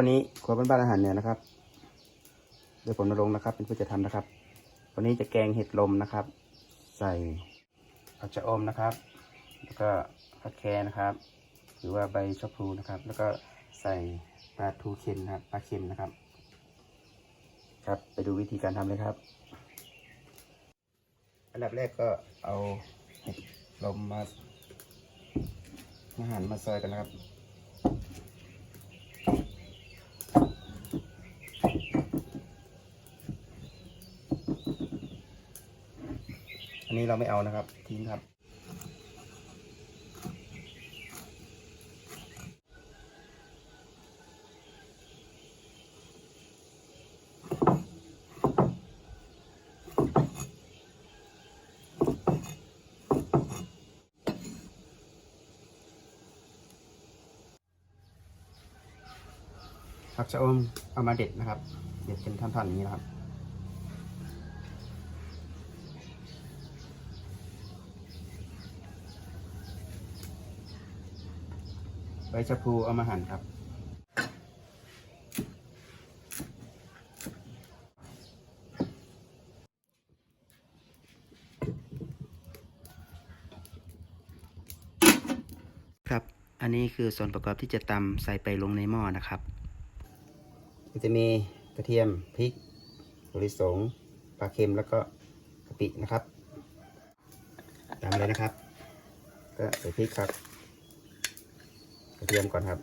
วันนี้ครัวบ้านๆอาหารเหนือนะครับโดยผมนรงนะครับ เป็นผู้จัดทำนะครับ วันนี้จะแกงเห็ดลมนะครับ ใส่ผักชะอมนะครับ แล้วก็ผักแคนะครับ หรือว่าใบชะพลูนะครับ แล้วก็ใส่ปลาทูเค็มนะครับปลาเค็มนะครับ ครับไปดูวิธีการทำเลยครับ อันดับแรกก็เอาเห็ดลมมามาหั่นมาซอยกันนะครับ นนี้เราไม่เอานะครับ ทิ้งครับ ผักชะอมเอามาเด็ดนะครับ เด็ดเป็นท่อนๆอย่างนี้นะครับ ใบชะพลูเอามาหั่นครับ ครับ อันนี้คือส่วนประกอบที่จะตำใส่ไปลงในหม้อนะครับจะมีกระเทียมพริกถั่วลิสงปลาเค็มแล้วก็กะปินะครับตามเลยนะครับ ก็ใส่พริกครับ กระเทียมก่อนครับ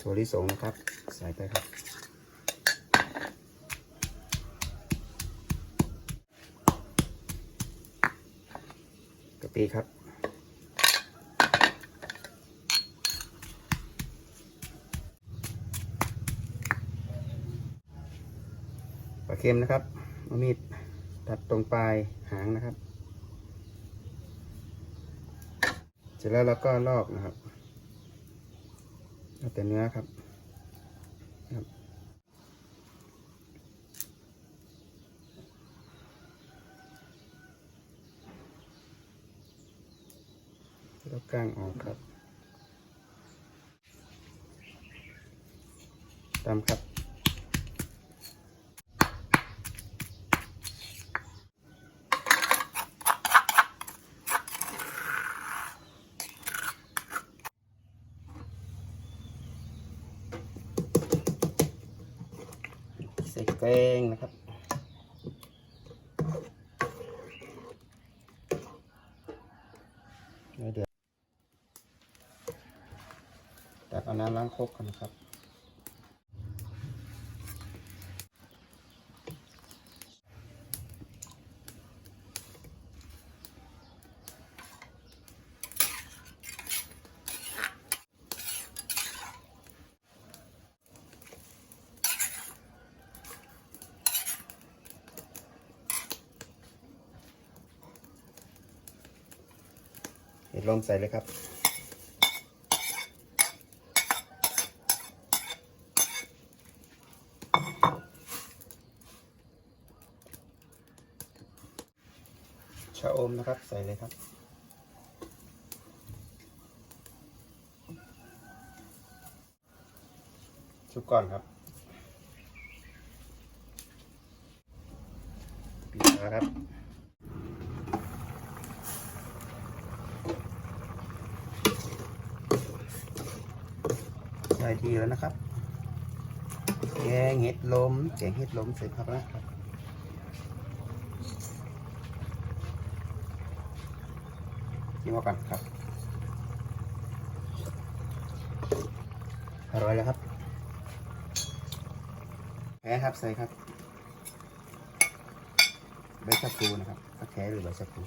ถั่วลิสงนะครับ ใส่ไปครับกะปิครับปลาเค็มนะครับ เอามีดตัดตรงปลายหางนะครับ เสร็จแล้วเราก็ลอกนะครับเอาแต่เนื้อครับครับแล้วกล้างออกครับตามครับ แกงนะครับ เดี๋ยวเดี๋ยวตักเอาน้ำล้างครกกันนะครับ เห็ดลมใส่เลยครับ ชะอมนะครับ ใส่เลยครับชุบก่อนครับปิดฝาครับ ได้ทีแล้วนะครับ แกงเห็ดลมแกงเห็ดลมเสร็จครับนะครับชิมากันครับ อร่อยแล้วครับแพ้ครับใส่ครับใบชะพลูนะครับแค่หรือใบชะพลู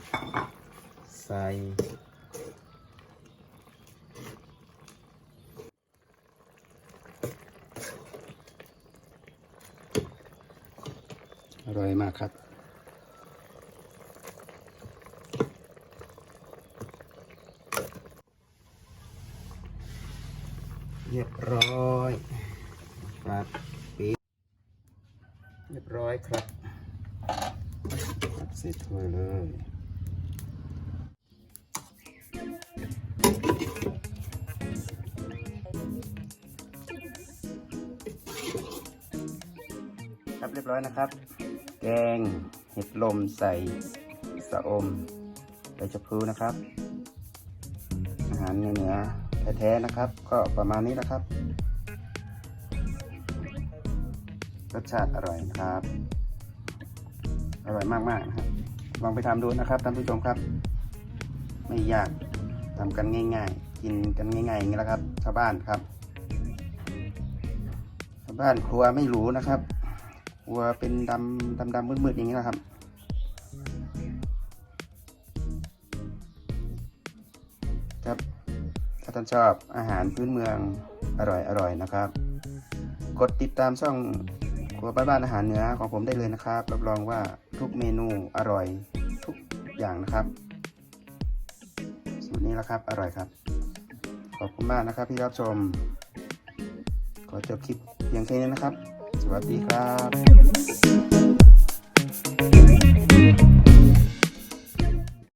ใส่ อร่อยมากครับ เรียบร้อยครับปิดเรียบร้อยครับเสร็จถ้วยเลยครับเรียบร้อยนะครับ แกงเห็ดลมใส่สะอมใบชะพลูนะครับ อาหารเหนือแท้ๆนะครับ ก็ประมาณนี้นะครับรสชาติอร่อยนะครับ อร่อยมากๆนะครับลองไปทำดูนะครับท่านผู้ชมครับ ไม่ยากทำกันง่าย ๆ กินกันง่ายๆอย่างนี้แหละครับ ชาวบ้านครับ ชาวบ้านครัวไม่หรูนะครับ ครัวเป็นดำดำดำมืดๆอย่างนี้แหละครับ ครับ ถ้าท่านชอบอาหารพื้นเมืองอร่อยอร่อยนะครับ กดติดตามช่องครัวบ้านบ้านอาหารเหนือของผมได้เลยนะครับ รับรองว่าทุกเมนูอร่อยทุกอย่างนะครับ สูตรนี้แหละครับอร่อยครับ ขอบคุณมากนะครับที่รับชม ขอจบคลิปเพียงแค่นี้นะครับ สวัสดีครับ